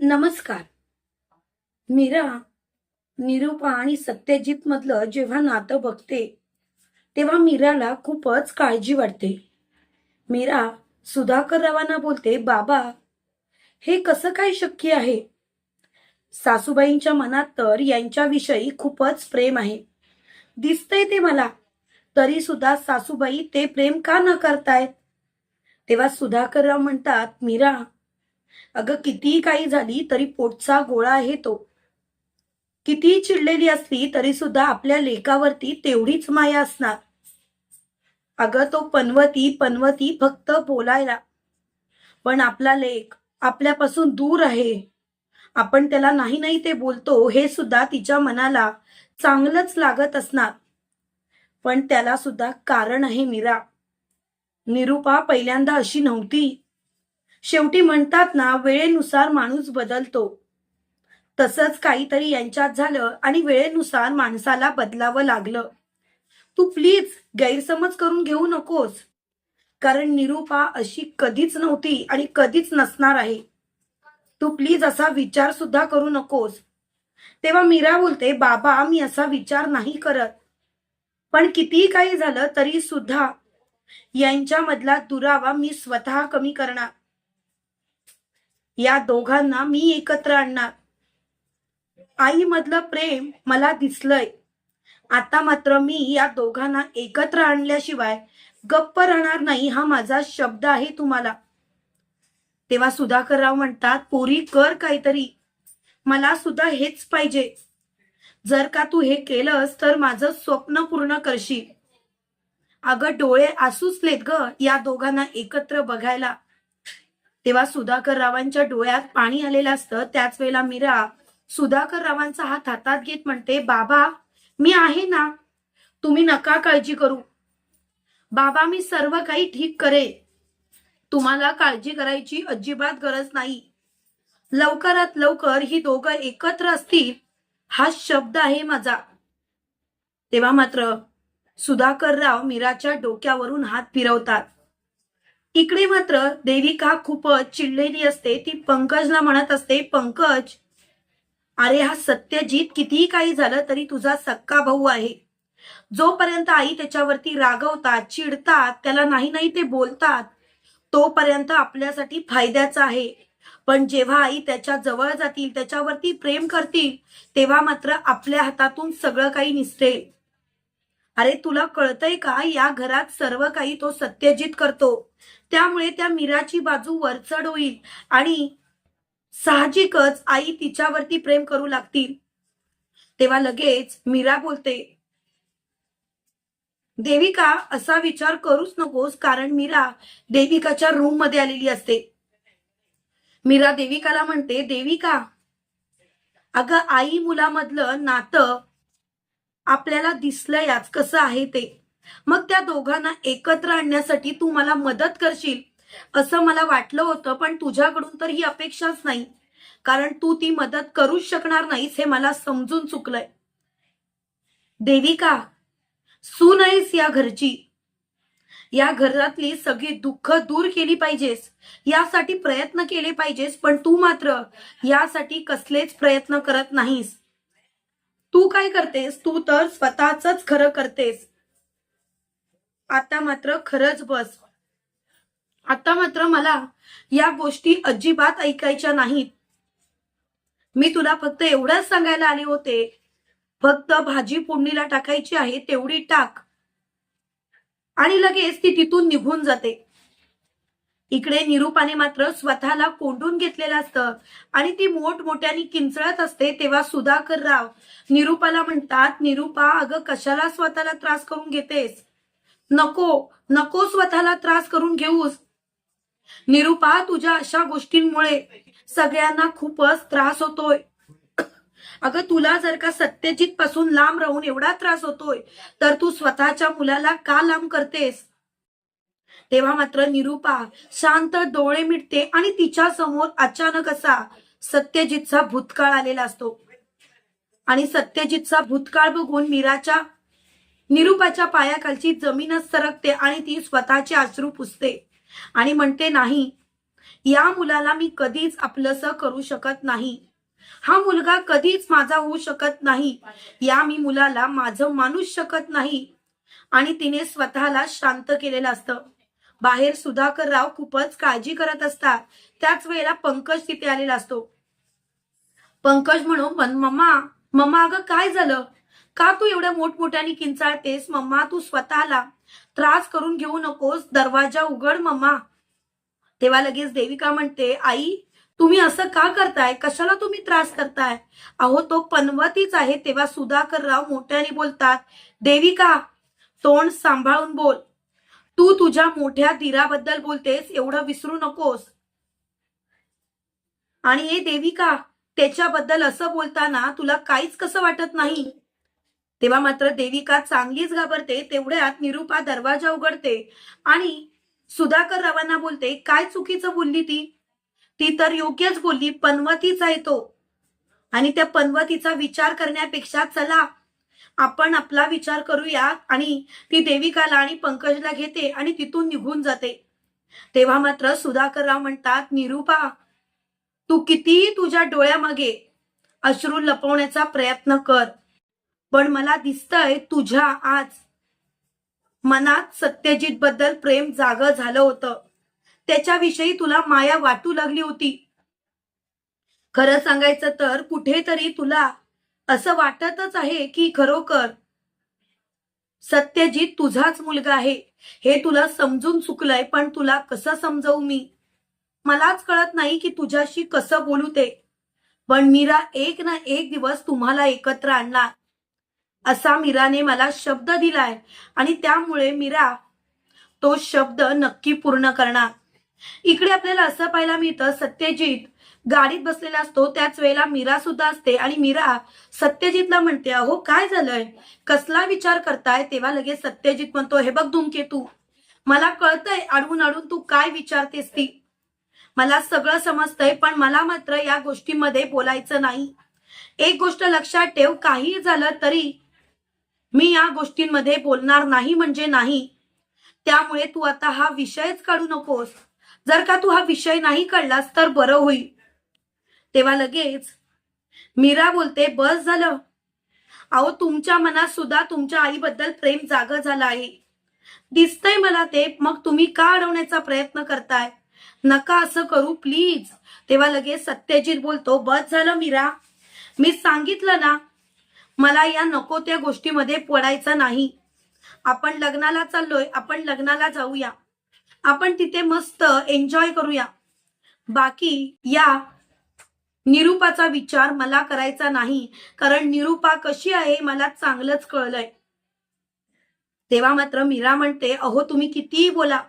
नमस्कार. मीरा निरूपा आणि सत्यजित मधलं जेव्हा नातं बघते तेव्हा मीराला खूपच काळजी वाटते. मीरा सुधाकर रावांना बोलते बाबा हे कसं काय शक्य आहे? सासूबाईंच्या मनात तर यांच्याविषयी खूपच प्रेम आहे. दिसतंय ते मला तरी सुद्धा सासूबाई ते प्रेम का न करतायत तेव्हा सुधाकरराव म्हणतात मीरा अगं कितीही काही झाली तरी पोटचा गोळा आहे तो. कितीही चिडलेली असली तरी सुद्धा आपल्या लेकावरती तेवढीच माया असणार. अगं तो पनवती पनवती फक्त बोलायला. पण आपला लेख आपल्यापासून दूर आहे. आपण त्याला नाही नाही ते बोलतो हे सुद्धा तिच्या मनाला चांगलंच लागत असणार. पण त्याला सुद्धा कारण आहे मीरा. निरूपा पहिल्यांदा अशी नव्हती. शेवटी म्हणतात ना वेळेनुसार माणूस बदलतो. तसंच काहीतरी यांच्यात झालं आणि वेळेनुसार माणसाला बदलावं लागलं. तू प्लीज गैरसमज करून घेऊ नकोस. कारण निरूपा अशी कधीच नव्हती आणि कधीच नसणार आहे. तू प्लीज असा विचार सुद्धा करू नकोस. तेव्हा मीरा बोलते बाबा मी असा विचार नाही करत. पण कितीही काही झालं तरी सुद्धा यांच्यामधला दुरावा मी स्वतः कमी करणार. या दोघांना मी एकत्र आणणार. आई मधलं प्रेम मला दिसलंय. आता मात्र मी या दोघांना एकत्र आणल्याशिवाय गप्प राहणार नाही हा माझा शब्द आहे तुम्हाला. तेव्हा सुधाकरराव म्हणतात पोरी कर काहीतरी. मला सुद्धा हेच पाहिजे. जर का तू हे केलंस तर माझं स्वप्न पूर्ण करशील. अगं डोळे आसूचलेत ग या दोघांना एकत्र बघायला. तेव्हा सुधाकर रावांच्या डोळ्यात पाणी आलेलं असतं. त्याच वेळेला मीरा सुधाकर रावांचा हात हातात घेत म्हणते बाबा मी आहे ना. तुम्ही नका काळजी करू. बाबा मी सर्व काही ठीक करे तुम्हाला काळजी करायची अजिबात गरज नाही. लवकरात लवकर ही दोघं एकत्र असतील हा शब्द आहे माझा. तेव्हा मात्र सुधाकर राव मीराच्या डोक्यावरून हात फिरवतात. इकडे मात्र देविका खूपच चिडलेली असते. ती पंकजला म्हणत असते पंकज अरे हा सत्यजित कितीही काही झालं तरी तुझा सक्का भाऊ आहे. जोपर्यंत आई त्याच्यावरती रागवतात चिडतात त्याला नाही नाही ते बोलतात तोपर्यंत आपल्यासाठी फायद्याचा आहे. पण जेव्हा आई त्याच्याजवळ जातील त्याच्यावरती प्रेम करतील तेव्हा मात्र आपल्या हातातून सगळं काही निसतेल अरे तुला कळतंय का? या घरात सर्व काही तो सत्यजित करतो. त्यामुळे त्या मीराची बाजू वरचढ होईल आणि साहजिकच आई तिच्यावरती प्रेम करू लागतील. तेव्हा लगेच मीरा बोलते देविका असा विचार करूच नकोस कारण मीरा देविकाच्या रूममध्ये आलेली असते. मीरा देविकाला म्हणते देविका अगं आई मुलामधलं नातं आपल्याला दिसलंयच कसं आहे ते. मग त्या दोघांना एकत्र आणण्यासाठी तू मला मदत करशील असं मला वाटलं होतं पण तुझ्याकडून तर ही अपेक्षाच नाही. कारण तू ती मदत करूच शकणार नाहीस हे मला समजून चुकलंय. देविका सून आहेस या घरची. या घरातली सगळी दुःख दूर केली पाहिजेस. यासाठी प्रयत्न केले पाहिजेस पण तू मात्र यासाठी कसलेच प्रयत्न करत नाहीस. तू काय करतेस? तू तर स्वतःच खरं करतेस. आता मात्र खरंच बस. आता मात्र मला या गोष्टी अजिबात ऐकायच्या नाहीत. मी तुला फक्त एवढंच सांगायला आले होते. फक्त भाजी फोडणीला टाकायची आहे तेवढी टाक. आणि लगेच ती तिथून निघून जाते. इकडे निरूपाने मात्र स्वतःला कोंडून घेतलेलं असतं. आणि ती मोठमोठ्याने किंचळत असते तेव्हा सुधाकर राव निरूपाला म्हणतात निरूपा अगं कशाला स्वतःला त्रास करून घेतेस? नको नको स्वतःला त्रास करून घेऊस. निरूपा तुझ्या अशा गोष्टींमुळे सगळ्यांना खूपच त्रास होतोय. अगं तुला जर का सत्यजित पासून लांब राहून एवढा त्रास होतोय तर तू स्वतःच्या मुलाला का लांब करतेस? तेव्हा मात्र निरूपा शांत डोळे मिटते आणि तिच्या समोर अचानक असा सत्यजितचा भूतकाळ आलेला असतो. आणि सत्यजितचा भूतकाळ बघून मीराच्या निरूपाच्या पायाखालची जमीनच सरकते आणि ती स्वतःचे अश्रू पुसते. आणि म्हणते नाही या मुलाला मी कधीच आपलंसं करू शकत नाही. हा मुलगा कधीच माझा होऊ शकत नाही. या मी मुलाला माझं मानूच शकत नाही. आणि तिने स्वतःला शांत केलेलं असतं. बाहेर सुधाकर राव खूपच काळजी करत असतात. त्याच वेळेला पंकज तिथे आलेला असतो. पंकज म्हणू "पण मम्मा मम्मा अगं काय झालं? का तू एवढ्या मोठमोठ्याने किंचाळतेस? मम्मा तू स्वतःला त्रास करून घेऊ नकोस. दरवाजा उघड मम्मा. तेव्हा लगेच देविका म्हणते आई तुम्ही असं का करताय? कशाला तुम्ही त्रास करताय? अहो तो पनवतीच आहे. तेव्हा सुधाकर राव मोठ्याने बोलतात देविका तोंड सांभाळून बोल. तू तुझ्या मोठ्या धीराबद्दल बोलतेस एवढं विसरू नकोस. आणि हे देविका त्याच्याबद्दल असं बोलताना तुला काहीच कसं वाटत नाही? तेव्हा मात्र देविका चांगलीच घाबरते तेवढ्यात निरुपा दरवाजा उघडते आणि सुधाकर रावांना बोलते काय चुकीचं बोलली ती? ती तर योग्यच बोलली पनवतीचा आहे तो. आणि त्या पनवतीचा विचार करण्यापेक्षा चला आपण आपला विचार करूया आणि ती देविकाला आणि पंकजला घेते आणि तिथून निघून जाते. तेव्हा मात्र सुधाकरराव म्हणतात निरुपा तू कितीही तुझ्या डोळ्यामागे अश्रू लपवण्याचा प्रयत्न कर. पण मला दिसतंय तुझ्या आज मनात सत्यजित बद्दल प्रेम जाग झालं होतं. त्याच्याविषयी तुला माया वाटू लागली होती. खरं सांगायचं तर कुठेतरी तुला असं वाटतच आहे की खरोखर सत्यजित तुझाच मुलगा आहे. हे तुला समजून चुकलंय पण तुला कसं समजवू मी? मलाच कळत नाही की तुझ्याशी कसं बोलू ते. पण मीरा एक ना एक दिवस तुम्हाला एकत्र आणणार. असा मीराने मला शब्द दिलाय आणि त्यामुळे मीरा तो शब्द नक्की पूर्ण करणार. इकडे आपल्याला असं पाहायला मिळतं सत्यजित गाडीत बसलेला असतो त्याच वेळेला मीरा सुद्धा असते. आणि मीरा सत्यजितला म्हणते अहो काय झालंय? कसला विचार करताय? तेव्हा लगेच सत्यजित म्हणतो हे बघ धूमकेतू मला कळतंय अडवून अडवून तू काय विचारतेस ती. मला सगळं समजतंय पण मला मात्र या गोष्टीमध्ये बोलायचं नाही. एक गोष्ट लक्षात ठेव काही झालं तरी मी या गोष्टींमध्ये बोलणार नाही म्हणजे नाही. त्यामुळे तू आता हा विषयच काढू नकोस. जर का तू हा विषय नाही काढलास तर बरं होईल. तेव्हा लगेच मीरा बोलते बस झालं. अहो तुमच्या मनात सुद्धा तुमच्या आईबद्दल प्रेम जाग झालं आहे. दिसतंय मला ते मग तुम्ही का अडवण्याचा प्रयत्न करताय? नका असं करू प्लीज. तेव्हा लगेच सत्यजित बोलतो बस झालं मीरा. मी सांगितलं ना मला या नको त्या गोष्टीमध्ये पडायचं नाही. आपण लग्नाला चाललोय आपण लग्नाला जाऊया. आपण तिथे मस्त एन्जॉय करूया. बाकी या निरूपाचा विचार मला करायचा नाही कारण निरूपा कशी आहे मला चांगलंच कळलंय. तेव्हा मात्र मीरा म्हणते अहो तुम्ही कितीही बोला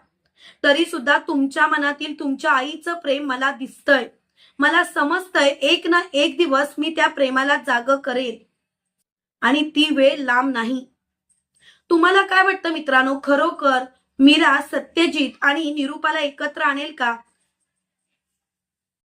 तरी सुद्धा तुमच्या मनातील तुमच्या आईचं प्रेम मला दिसतंय. मला समजतंय एक ना एक दिवस मी त्या प्रेमाला जाग करेल. आणि ती वेळ लांब नाही. तुम्हाला काय वाटतं मित्रांनो? खरोखर मीरा सत्यजित आणि निरूपाला एकत्र आणेल का?